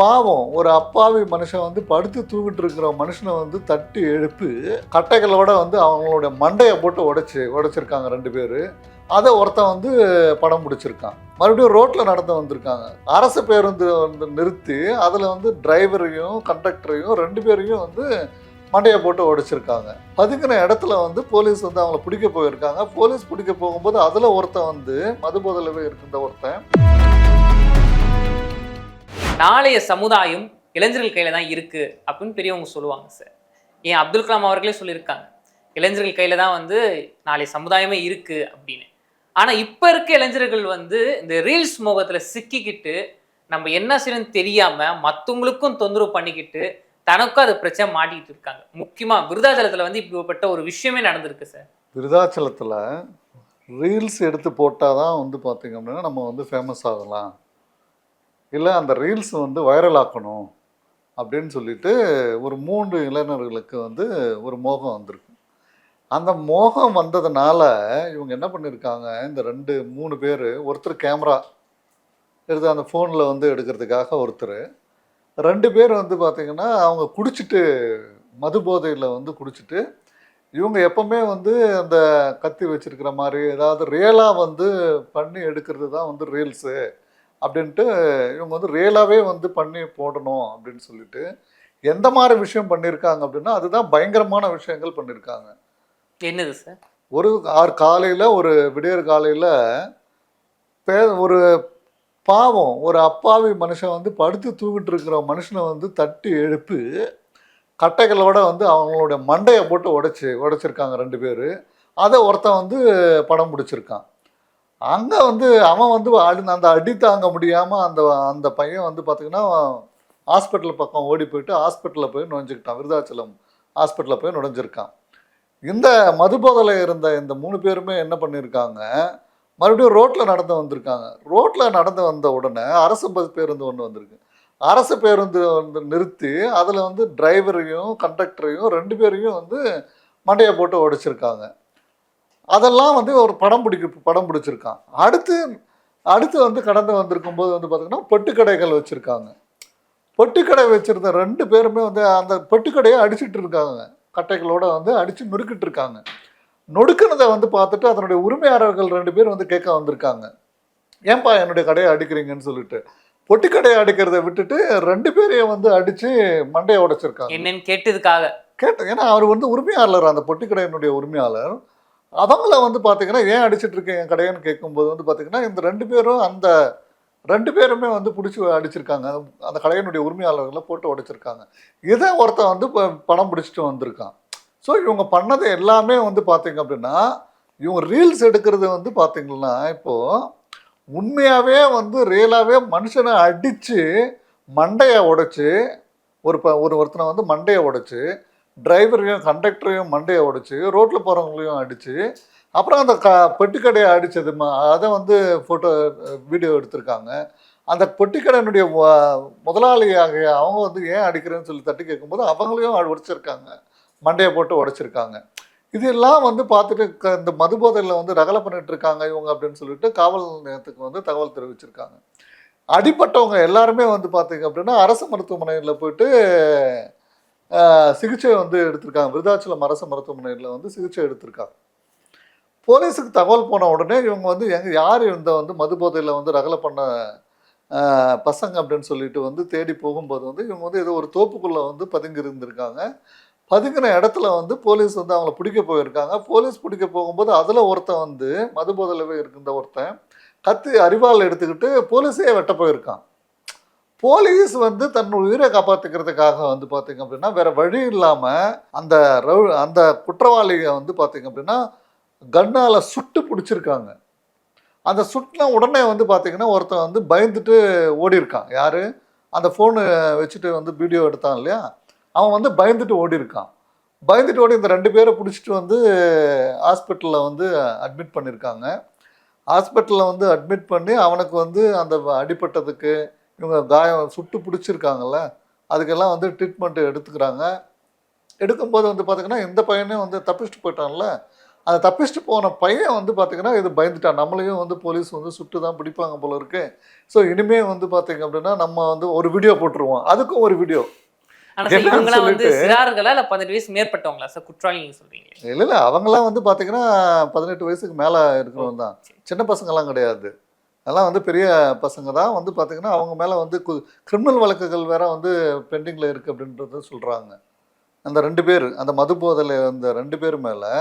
பாவம் ஒரு அப்பாவி மனுஷன் வந்து படுத்து தூங்கிட்டு இருக்கிற மனுஷனை வந்து தட்டி எழுப்பி கட்டைகளோட வந்து அவங்களுடைய மண்டையை போட்டு உடைச்சி உடைச்சிருக்காங்க ரெண்டு பேர். அதை ஒருத்தன் வந்து படம் பிடிச்சிருக்கான். மறுபடியும் ரோட்டில் நடந்து வந்திருக்காங்க. அரசு பேருந்து வந்து நிறுத்தி அதில் வந்து டிரைவரையும் கண்டக்டரையும் ரெண்டு பேரையும் வந்து மண்டையை போட்டு உடைச்சிருக்காங்க. பதுங்கின இடத்துல வந்து போலீஸ் வந்து அவங்கள பிடிக்க போயிருக்காங்க. போலீஸ் பிடிக்க போகும்போது அதில் ஒருத்தன் வந்து மது போதலவே இருக்கின்ற ஒருத்தன். நாளைய சமுதாயம் இளைஞர்கள் கையில தான் இருக்கு அப்படின்னு பெரியவங்க சொல்லுவாங்க சார் ஏன் அப்துல் கலாம் அவர்களே சொல்லியிருக்காங்க இளைஞர்கள் கையில தான் வந்து நாளைய சமுதாயமே இருக்கு அப்படின்னு. ஆனா இப்ப இருக்க இளைஞர்கள் வந்து இந்த ரீல்ஸ் மோகத்துல சிக்கிக்கிட்டு நம்ம என்ன செய்யணும்னு தெரியாம மத்தவங்களுக்கும் தொந்தரவு பண்ணிக்கிட்டு தனக்கும் அது பிரச்சனை மாட்டிக்கிட்டு இருக்காங்க. முக்கியமா விருதாச்சலத்துல வந்து இப்படிப்பட்ட ஒரு விஷயமே நடந்திருக்கு சார் விருதாச்சலத்தில் ரீல்ஸ் எடுத்து போட்டால் தான் வந்து பார்த்திங்க அப்படின்னா நம்ம வந்து ஃபேமஸ் ஆகலாம். இல்லை அந்த ரீல்ஸ் வந்து வைரல் ஆக்கணும் அப்படின்னு சொல்லிட்டு ஒரு மூன்று இளைஞர்களுக்கு வந்து ஒரு மோகம் வந்திருக்கு. அந்த மோகம் வந்ததுனால இவங்க என்ன பண்ணியிருக்காங்க இந்த ரெண்டு மூணு பேர் ஒருத்தர் கேமரா எடுத்து அந்த ஃபோனில் வந்து எடுக்கிறதுக்காக ஒருத்தர். ரெண்டு பேர் வந்து பார்த்திங்கன்னா அவங்க குடிச்சிட்டு மது போதையில் வந்து குடிச்சிட்டு இவங்க எப்பவுமே வந்து அந்த கத்தி வச்சுருக்கிற மாதிரி ஏதாவது ரியலாக வந்து பண்ணி எடுக்கிறது தான் வந்து ரீல்ஸு அப்படின்ட்டு இவங்க வந்து ரியலாகவே வந்து பண்ணி போடணும் அப்படின்னு சொல்லிட்டு எந்த மாதிரி விஷயம் பண்ணியிருக்காங்க அப்படின்னா அதுதான் பயங்கரமான விஷயங்கள் பண்ணியிருக்காங்க என்னது சார்? ஒரு ஆறு காலையில் ஒரு விடியற் காலையில் பே ஒரு பாவம் ஒரு அப்பாவி மனுஷன் வந்து படுத்து தூங்கிட்டு இருக்கிற மனுஷனை வந்து தட்டி எழுப்பி கட்டைகளோட வந்து அவங்களுடைய மண்டையை போட்டு உடைச்சி உடைச்சிருக்காங்க ரெண்டு பேர். அதை ஒருத்தன் வந்து படம் பிடிச்சிருக்கான். அங்கே வந்து அவன் வந்து அடி அந்த அடி தாங்க முடியாமல் அந்த அந்த பையன் வந்து பார்த்திங்கன்னா ஹாஸ்பிட்டல் பக்கம் ஓடி போயிட்டு ஹாஸ்பிட்டலில் போய் நுழைஞ்சிக்கிட்டான். விருதாச்சலம் ஹாஸ்பிட்டலில் போய் நுழைஞ்சிருக்கான். இந்த மது இருந்த இந்த மூணு பேருமே என்ன பண்ணியிருக்காங்க மறுபடியும் ரோட்டில் நடந்து வந்திருக்காங்க. ரோட்டில் நடந்து வந்த உடனே அரசு பஸ் பேருந்து ஒன்று வந்திருக்கு. அரசு பேருந்து வந்து நிறுத்தி அதில் வந்து டிரைவரையும் கண்டக்டரையும் ரெண்டு பேரையும் வந்து மண்டையை போட்டு உடைச்சிருக்காங்க அதெல்லாம் வந்து ஒரு படம் பிடிக்க படம் பிடிச்சிருக்கான். அடுத்து அடுத்து வந்து கடந்து வந்திருக்கும் போது வந்து பார்த்திங்கன்னா பொட்டுக்கடைகள் வச்சுருக்காங்க. பொட்டுக்கடை வச்சுருந்த ரெண்டு பேருமே வந்து அந்த பொட்டுக்கடையை அடிச்சிட்டு இருக்காங்க. கட்டைகளோட வந்து அடித்து நொறுக்கிட்டு இருக்காங்க. நொடுக்குனதை வந்து பார்த்துட்டு அதனுடைய உரிமையாளர்கள் ரெண்டு பேர் வந்து கேட்க வந்திருக்காங்க. ஏன்பா என்னுடைய கடையை அடிக்கிறீங்கன்னு சொல்லிட்டு. பொட்டிக்கடையை அடிக்கிறத விட்டுட்டு ரெண்டு பேரையும் வந்து அடித்து மண்டையை உடைச்சிருக்காங்க. என்னன்னு கேட்டதுக்காக. கேட்டேன். ஏன்னா அவர் வந்து உரிமையாளர் அந்த பொட்டிக்கடையினுடைய உரிமையாளர். அவங்கள வந்து பார்த்தீங்கன்னா ஏன் அடிச்சிட்டு இருக்கேன் என் கடையன்னு கேட்கும்போது வந்து பார்த்தீங்கன்னா இந்த ரெண்டு பேரும் அந்த ரெண்டு பேருமே வந்து பிடிச்சி அடிச்சிருக்காங்க. அந்த கடையினுடைய உரிமையாளர்களை போட்டு உடைச்சிருக்காங்க. இதை ஒருத்தன் வந்து இப்போ படம் பிடிச்சிட்டு வந்திருக்கான். ஸோ இவங்க பண்ணது எல்லாமே வந்து பார்த்தீங்க அப்படின்னா இவங்க ரீல்ஸ் எடுக்கிறது வந்து பார்த்தீங்கன்னா இப்போது உண்மையாகவே வந்து ரியலாகவே மனுஷனை அடித்து மண்டையை உடைச்சி ஒரு ப ஒரு ஒருத்தனை வந்து மண்டையை உடைச்சி டிரைவரையும் கண்டக்டரையும் மண்டையை உடைச்சி ரோட்டில் போகிறவங்களையும் அடித்து அப்புறம் அந்த க பெட்டிக்கடையை அடித்தது அதை வந்து ஃபோட்டோ வீடியோ எடுத்திருக்காங்க. அந்த பெட்டிக்கடையினுடைய முதலாளியாக அவங்க வந்து ஏன் அடிக்கிறேன்னு சொல்லி தட்டி கேட்கும்போது அவங்களையும் உடைச்சிருக்காங்க. மண்டையை போட்டு உடைச்சிருக்காங்க. இதெல்லாம் வந்து பார்த்துட்டு க- இந்த மது போதையில் வந்து ரகலை பண்ணிட்டு இருக்காங்க இவங்க அப்படின்னு சொல்லிட்டு காவல் நிலையத்துக்கு வந்து தகவல் தெரிவிச்சிருக்காங்க. அடிப்பட்டவங்க எல்லாருமே வந்து பார்த்தீங்க அப்படின்னா அரசு மருத்துவமனையில் போயிட்டு சிகிச்சை வந்து எடுத்திருக்காங்க. விருதாச்சலம் அரசு மருத்துவமனையில் வந்து சிகிச்சை எடுத்திருக்காங்க. போலீஸுக்கு தகவல் போன உடனே இவங்க வந்து எங்கள் யார் இந்த வந்து மது போதையில் வந்து ரகலை பண்ண பசங்க அப்படின்னு சொல்லிட்டு வந்து தேடி போகும்போது வந்து இவங்க வந்து ஏதோ ஒரு தோப்புக்குள்ளே வந்து பதுங்கி இருந்திருக்காங்க. பதுங்கின இடத்துல வந்து போலீஸ் வந்து அவங்கள பிடிக்க போயிருக்காங்க. போலீஸ் பிடிக்க போகும்போது அதில் ஒருத்தன் வந்து மது போதையில் இருக்கின்ற ஒருத்தன் கத்தி அறிவால் எடுத்துக்கிட்டு போலீஸே வெட்ட போயிருக்கான். போலீஸ் வந்து தன் உயிரை காப்பாற்றிக்கிறதுக்காக வந்து பார்த்தீங்க அப்படின்னா வேற வழி இல்லாமல் அந்த ரவு அந்த குற்றவாளியை வந்து பார்த்தீங்க அப்படின்னா கண்ணால் சுட்டு பிடிச்சிருக்காங்க. அந்த சுட்டின உடனே வந்து பார்த்தீங்கன்னா ஒருத்தன் வந்து பயந்துட்டு ஓடி இருக்கான் யார்? அந்த ஃபோனு வச்சுட்டு வந்து வீடியோ எடுத்தான் இல்லையா? அவன் வந்து பயந்துட்டு ஓடி இருக்கான் பயந்துட்டு ஓடி இந்த ரெண்டு பேரை பிடிச்சிட்டு வந்து ஹாஸ்பிட்டலில் வந்து அட்மிட் பண்ணியிருக்காங்க. ஹாஸ்பிட்டலில் வந்து அட்மிட் பண்ணி அவனுக்கு வந்து அந்த அடிபட்டதுக்கு இவங்க காயம் சுட்டு பிடிச்சிருக்காங்கல்ல அதுக்கெல்லாம் வந்து ட்ரீட்மெண்ட் எடுத்துக்கிறாங்க. எடுக்கும்போது வந்து பார்த்திங்கன்னா இந்த பையனே வந்து தப்பிச்சுட்டு போயிட்டான்ல. அந்த தப்பிச்சுட்டு போன பையன் வந்து பார்த்தீங்கன்னா இது பயந்துட்டான். நம்மளையும் வந்து போலீஸ் வந்து சுட்டு தான் பிடிப்பாங்க போல இருக்கு. ஸோ இனிமே வந்து பார்த்தீங்க அப்படின்னா நம்ம வந்து ஒரு வீடியோ போட்டுருவோம். அதுக்கும் ஒரு வீடியோ இல்ல இல்லை இல்லை. அவங்கெல்லாம் வந்து பார்த்தீங்கன்னா பதினெட்டு வயசுக்கு மேலே இருக்கிறவங்க தான் சின்ன பசங்கெல்லாம் கிடையாது. அதெல்லாம் வந்து பெரிய பசங்க தான். வந்து பார்த்தீங்கன்னா அவங்க மேலே வந்து கிரிமினல் வழக்குகள் வேற வந்து பெண்டிங்கில் இருக்குது அப்படின்றத சொல்கிறாங்க அந்த ரெண்டு பேர் அந்த மது போதலை அந்த ரெண்டு பேர் மேலே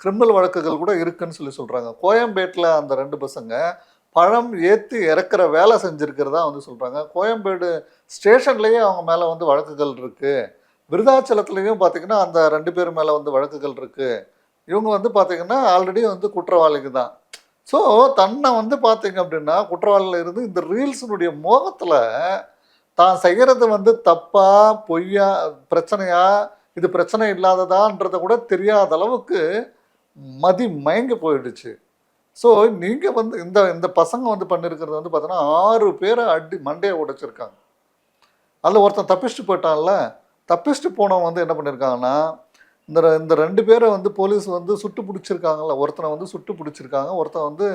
கிரிமினல் வழக்குகள் கூட இருக்குன்னு சொல்லி சொல்கிறாங்க கோயம்பேட்டில் அந்த ரெண்டு பசங்க பழம் ஏற்றி இறக்குற வேலை செஞ்சுருக்கிறதா வந்து சொல்கிறாங்க கோயம்பேடு ஸ்டேஷன்லேயே அவங்க மேலே வந்து வழக்குகள் இருக்குது விருதாச்சலத்துலேயும் பார்த்தீங்கன்னா அந்த ரெண்டு பேர் மேலே வந்து வழக்குகள் இருக்குது இவங்க வந்து பார்த்திங்கன்னா ஆல்ரெடி வந்து குற்றவாளிக்கு தான். ஸோ தன்னை வந்து பார்த்தீங்க அப்படின்னா குற்றவாளியில் இருந்து இந்த ரீல்ஸினுடைய மோகத்தில் தான் செய்கிறது வந்து தப்பா பொய்யா பிரச்சனையா இது பிரச்சனை இல்லாததான்றத கூட தெரியாத அளவுக்கு மதி மயங்கி போயிடுச்சு. ஸோ நீங்கள் வந்து இந்த இந்த பசங்க வந்து பண்ணியிருக்கிறது வந்து பார்த்தோன்னா ஆறு பேரை அடி மண்டையை உடைச்சிருக்காங்க. அதில் ஒருத்தன் தப்பிச்சுட்டு போயிட்டான்ல தப்பிச்சுட்டு போனவன் வந்து என்ன பண்ணியிருக்காங்கன்னா இந்த இந்த ரெண்டு பேரை வந்து போலீஸ் வந்து சுட்டு பிடிச்சிருக்காங்கல்ல. ஒருத்தனை வந்து சுட்டு பிடிச்சிருக்காங்க. ஒருத்தன் வந்து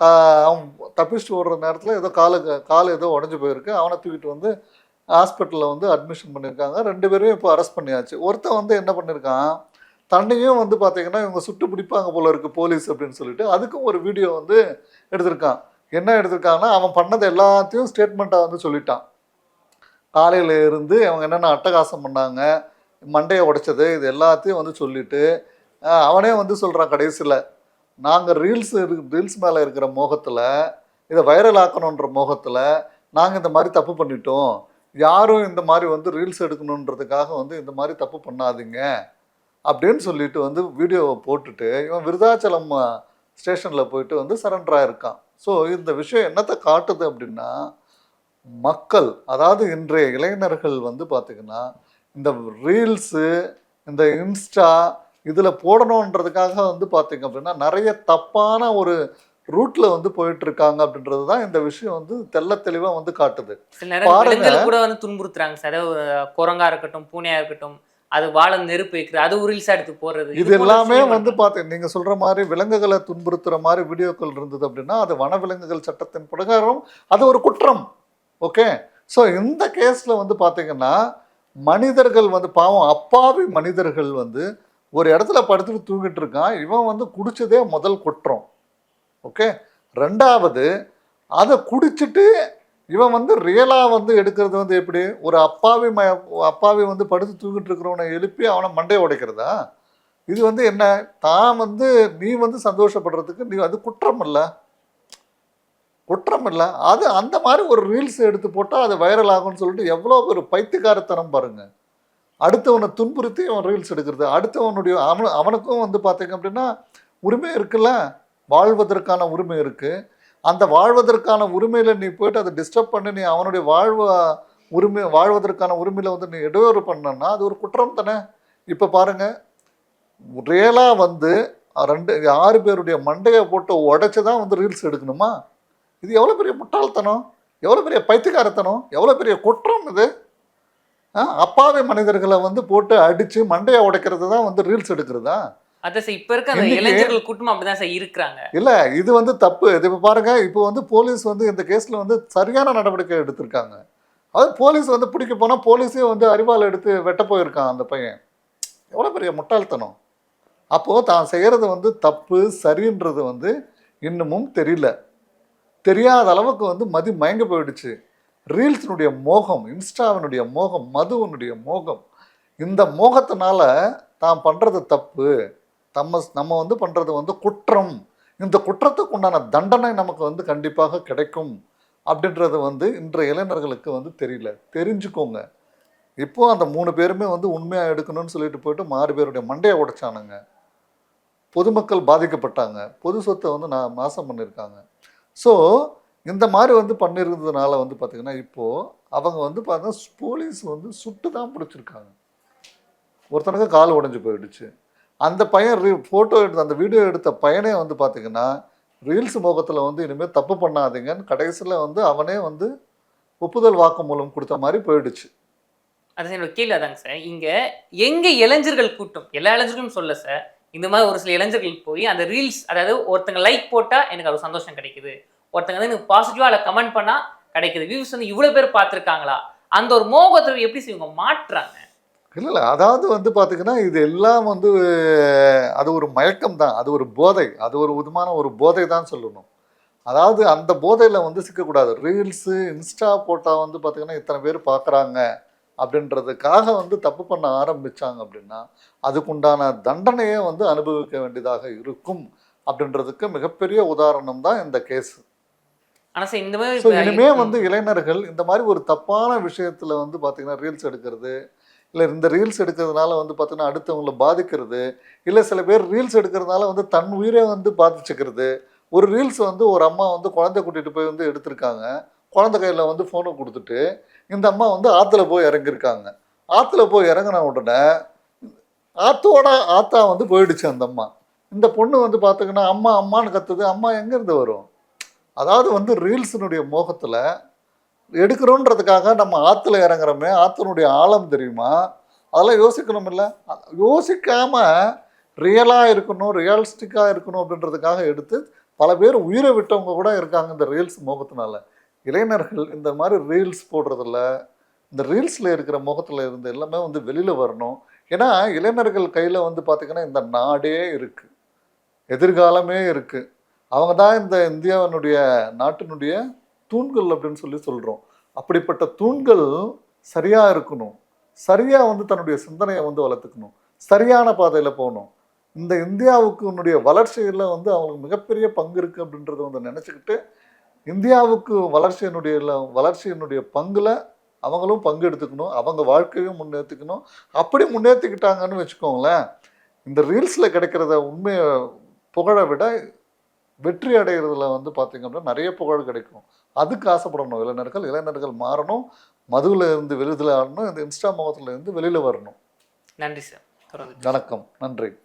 கா அவன் தப்பிச்சுட்டு ஓடுற நேரத்தில் ஏதோ காலு கால் ஏதோ உடஞ்சி போயிருக்கு. அவனை தூக்கிட்டு வந்து ஹாஸ்பிட்டலில் வந்து அட்மிஷன் பண்ணியிருக்காங்க. ரெண்டு பேரையும் இப்போ அரெஸ்ட் பண்ணியாச்சு. ஒருத்தன் வந்து என்ன பண்ணியிருக்கான்? தன்னையும் வந்து பார்த்தீங்கன்னா இவங்க சுட்டு பிடிப்பாங்க போல இருக்கு போலீஸ் அப்படின்னு சொல்லிட்டு அதுக்கும் ஒரு வீடியோ வந்து எடுத்திருக்கான். என்ன எடுத்திருக்காங்கன்னா அவன் பண்ணது எல்லாத்தையும் ஸ்டேட்மெண்ட்டாக வந்து சொல்லிட்டான். காலையில் இருந்து அவங்க என்னென்ன அட்டகாசம் பண்ணாங்க? மண்டையை உடைச்சது இது எல்லாத்தையும் வந்து சொல்லிட்டு அவனே வந்து சொல்கிறான் கடைசியில் நாங்கள் ரீல்ஸ் ரீல்ஸ் மேலே இருக்கிற மோகத்தில் இதை வைரல் ஆக்கணுன்ற மோகத்தில் நாங்கள் இந்த மாதிரி தப்பு பண்ணிட்டோம். யாரும் இந்த மாதிரி வந்து ரீல்ஸ் எடுக்கணுன்றதுக்காக வந்து இந்த மாதிரி தப்பு பண்ணாதீங்க. அப்படின்னு சொல்லிட்டு வந்து வீடியோவை போட்டுட்டு இவன் விருதாச்சலம் ஸ்டேஷனில் போயிட்டு வந்து சரண்டராக இருக்கான் ஸோ இந்த விஷயம் என்னத்தை காட்டுது அப்படின்னா மக்கள் அதாவது இன்றைய இளைஞர்கள் வந்து பார்த்திங்கன்னா இந்த ரீல்ஸு இந்த இன்ஸ்டா இதில் போடணுன்றதுக்காக வந்து பார்த்தீங்க அப்படின்னா நிறைய தப்பான ஒரு ரூட்டில் வந்து போயிட்டு இருக்காங்க அப்படின்றது தான் இந்த விஷயம் வந்து தெள்ள தெளிவாக வந்து காட்டுது. கூட வந்து துன்புறுத்துறாங்க சார். குரங்கா இருக்கட்டும் பூனையா இருக்கட்டும் அது வாழ நெருப்பு வைக்கிறது அது உரில்ஸா எடுத்து போடுறது. இது எல்லாமே வந்து பார்த்து நீங்கள் சொல்கிற மாதிரி விலங்குகளை துன்புறுத்துற மாதிரி வீடியோக்கள் இருந்தது அப்படின்னா அது வனவிலங்குகள் சட்டத்தின் பிரகாரம் அது ஒரு குற்றம். ஓகே ஸோ இந்த கேஸில் வந்து பார்த்தீங்கன்னா மனிதர்கள் வந்து பாவம் அப்பாவி மனிதர்கள் வந்து ஒரு இடத்துல படுத்துட்டு தூங்கிட்டு இருக்கான் இவன் வந்து குடிச்சதே முதல் குற்றம். ஓகே? ரெண்டாவது அதை குடிச்சிட்டு இவன் வந்து ரியலாக வந்து எடுக்கிறது வந்து எப்படி? ஒரு அப்பாவி ம அப்பாவி வந்து படுத்து தூங்கிட்டு இருக்கிறவனை எழுப்பி அவனை மண்டையை உடைக்கிறதா? இது வந்து என்ன? தான் வந்து நீ வந்து சந்தோஷப்படுறதுக்கு நீ அது குற்றம் இல்லை குற்றம் இல்லை அது அந்த மாதிரி ஒரு ரீல்ஸ் எடுத்து போட்டால் அது வைரல் ஆகும்னு சொல்லிட்டு எவ்வளோ ஒரு பைத்தியக்காரத்தனம் பாருங்கள் அடுத்தவனை துன்புறுத்தி அவன் ரீல்ஸ் எடுக்கிறது. அடுத்தவனுடைய அவனு அவனுக்கும் வந்து பார்த்தீங்க அப்படின்னா உரிமை இருக்குல்ல? வாழ்வதற்கான உரிமை இருக்குது அந்த வாழ்வதற்கான உரிமையில் நீ போயிட்டு அதை டிஸ்டர்ப் பண்ணி நீ அவனுடைய வாழ்வ உரிமை வாழ்வதற்கான உரிமையில் வந்து நீ இடையூறு பண்ணனா அது ஒரு குற்றம் தானே? இப்போ பாருங்கள் ரியலாக வந்து ரெண்டு ஆறு பேருடைய மண்டையை போட்டு உடச்சி தான் வந்து ரீல்ஸ் எடுக்கணுமா? இது எவ்வளோ பெரிய முட்டாள்தனம்? எவ்வளோ பெரிய பைத்தியக்காரத்தனம்? எவ்வளோ பெரிய குற்றம் இது? அப்பாவி மனிதர்களை வந்து போட்டு அடித்து மண்டையை உடைக்கிறது தான் வந்து ரீல்ஸ் எடுக்கிறதா? இப்ப இருக்க அந்த இன்னைக்கு- இளைஞர்கள் கூட்டமும் அப்படிதான் சார் இருக்கிறாங்க. இல்லை இது வந்து தப்பு. இது இப்போ பாருங்க இப்போ வந்து போலீஸ் வந்து இந்த கேஸில் வந்து சரியான நடவடிக்கை எடுத்திருக்காங்க. அது போலீஸ் வந்து பிடிக்க போனால் போலீஸே வந்து அறிவால் எடுத்து வெட்ட போயிருக்கான் அந்த பையன். எவ்வளோ பெரிய முட்டாள்தனம். அப்போது தான் செய்கிறது வந்து தப்பு சரின்றது வந்து இன்னமும் தெரியல. தெரியாத அளவுக்கு வந்து மதி மயங்கி போயிடுச்சு. ரீல்ஸினுடைய மோகம் இன்ஸ்டாவினுடைய மோகம் மதுவனுடைய மோகம் இந்த மோகத்தினால தான் பண்ணுறது தப்பு. நம்ம நம்ம வந்து பண்ணுறது வந்து குற்றம். இந்த குற்றத்துக்கு உண்டான தண்டனை நமக்கு வந்து கண்டிப்பாக கிடைக்கும் அப்படின்றது வந்து இன்றைய இளைஞர்களுக்கு வந்து தெரியல. தெரிஞ்சுக்கோங்க. இப்போது அந்த மூணு பேருமே வந்து உண்மையாக எடுக்கணும்னு சொல்லிட்டு போயிட்டு மாறு பேருடைய மண்டையை உடைச்சானுங்க. பொதுமக்கள் பாதிக்கப்பட்டாங்க. பொது சொத்தை வந்து நான் நாசம் பண்ணியிருக்காங்க ஸோ இந்த மாதிரி வந்து பண்ணியிருந்ததுனால வந்து பார்த்திங்கன்னா இப்போது அவங்க வந்து பார்த்தீங்கன்னா போலீஸ் வந்து சுட்டு தான் பிடிச்சிருக்காங்க. ஒருத்தனுக்கு கால் உடஞ்சி போயிடுச்சு. அந்த பையன் ரீ ஃபோட்டோ எடுத்த அந்த வீடியோ எடுத்த பையனே வந்து பார்த்திங்கன்னா ரீல்ஸ் முகத்தில் வந்து இனிமேல் தப்பு பண்ணாதீங்கன்னு கடைசியில் வந்து அவனே வந்து ஒப்புதல் வாக்குமூலம் கொடுத்த மாதிரி போயிடுச்சு. அது கீழே என்னோட சார். இங்கே எங்கே இளைஞர்கள் கூட்டம்? எல்லா இளைஞர்களும் சொல்ல சார். இந்த மாதிரி ஒரு சில இளைஞர்கள் போய் அந்த ரீல்ஸ் அதாவது ஒருத்தங்க லைக் போட்டால் எனக்கு அது சந்தோஷம் கிடைக்குது. ஒருத்தங்க வந்து எனக்கு பாசிட்டிவாக அதில் கமெண்ட் பண்ணால் கிடைக்குது. வியூஸ் வந்து இவ்வளோ பேர் பார்த்துருக்காங்களா? அந்த ஒரு மோகத்தை எப்படி செய்வங்க இவங்க மாற்றுறாங்க? இல்லை இல்லை. அதாவது வந்து பார்த்திங்கன்னா இது எல்லாம் வந்து அது ஒரு மயக்கம் தான். அது ஒரு போதை. அது ஒரு விதமான ஒரு போதை தான் சொல்லணும். அதாவது அந்த போதையில் வந்து சிக்கக்கூடாது. ரீல்ஸு இன்ஸ்டா போட்டால் வந்து பார்த்திங்கன்னா இத்தனை பேர் பார்க்குறாங்க. அப்படின்றதுக்காக வந்து தப்பு பண்ண ஆரம்பிச்சாங்க அப்படின்னா அதுக்குண்டான தண்டனையை வந்து அனுபவிக்க வேண்டியதாக இருக்கும் அப்படின்றதுக்கு மிகப்பெரிய உதாரணம் தான் இந்த கேஸ் இனிமே வந்து இளைஞர்கள் இந்த மாதிரி ஒரு தப்பான விஷயத்துல வந்து பார்த்தீங்கன்னா ரீல்ஸ் எடுக்கிறது இல்லை இந்த ரீல்ஸ் எடுக்கிறதுனால வந்து பார்த்தீங்கன்னா அடுத்தவங்கள பாதிக்கிறது இல்லை சில பேர் ரீல்ஸ் எடுக்கிறதுனால வந்து தன் உயிரை வந்து பாதிச்சுக்கிறது. ஒரு ரீல்ஸ் வந்து ஒரு அம்மா வந்து குழந்தை கூட்டிகிட்டு போய் வந்து எடுத்திருக்காங்க. குழந்தை கையில் வந்து ஃபோனை கொடுத்துட்டு இந்த அம்மா வந்து ஆற்றுல போய் இறங்கியிருக்காங்க. ஆற்றுல போய் இறங்கின உடனே ஆத்தோட ஆத்தா வந்து போயிடுச்சு அந்த அம்மா. இந்த பொண்ணு வந்து பார்த்திங்கன்னா அம்மா அம்மான்னு கத்துது. அம்மா எங்கேருந்து வரும்? அதாவது வந்து ரீல்ஸினுடைய மோகத்தில் எடுக்கிறோன்றதுக்காக நம்ம ஆற்றுல இறங்குறோமே ஆற்றினுடைய ஆழம் தெரியுமா? அதெல்லாம் யோசிக்கணும் இல்லை யோசிக்காமல் ரியலாக இருக்கணும் ரியலிஸ்டிக்காக இருக்கணும் அப்படின்றதுக்காக எடுத்து பல பேர் உயிரை விட்டவங்க கூட இருக்காங்க இந்த ரீல்ஸ் மோகத்தினால. இளைஞர்கள் இந்த மாதிரி ரீல்ஸ் போடுறதில்ல இந்த ரீல்ஸில் இருக்கிற முகத்தில் இருந்து எல்லாமே வந்து வெளியில் வரணும். ஏன்னா இளைஞர்கள் கையில் வந்து பார்த்திங்கன்னா இந்த நாடே இருக்குது எதிர்காலமே இருக்குது அவங்க தான் இந்த இந்தியாவினுடைய நாட்டினுடைய தூண்கள் அப்படின்னு சொல்லி சொல்கிறோம் அப்படிப்பட்ட தூண்கள் சரியாக இருக்கணும். சரியாக வந்து தன்னுடைய சிந்தனையை வந்து வளர்த்துக்கணும். சரியான பாதையில் போகணும். இந்த இந்தியாவுக்கு உன்னுடைய வளர்ச்சியில் வந்து அவங்களுக்கு மிகப்பெரிய பங்கு இருக்குது அப்படின்றத வந்து நினச்சிக்கிட்டு இந்தியாவுக்கு வளர்ச்சியினுடைய வளர்ச்சியினுடைய பங்கில் அவங்களும் பங்கு எடுத்துக்கணும் அவங்க வாழ்க்கையும் முன்னேற்றிக்கணும் அப்படி முன்னேற்றிக்கிட்டாங்கன்னு வச்சுக்கோங்களேன் இந்த ரீல்ஸில் கிடைக்கிறத உண்மையை புகழை விட வெற்றி அடைகிறதுல வந்து பார்த்தீங்க அப்படின்னா நிறைய புகழ் கிடைக்கும். அதுக்கு ஆசைப்படணும். இளைஞர்கள் இளைஞர்கள் மாறணும். மதுவில் இருந்து வெளியில் ஆடணும் இந்த இன்ஸ்டா முகத்துல இருந்து வெளியில் வரணும். நன்றி சார். வணக்கம். நன்றி.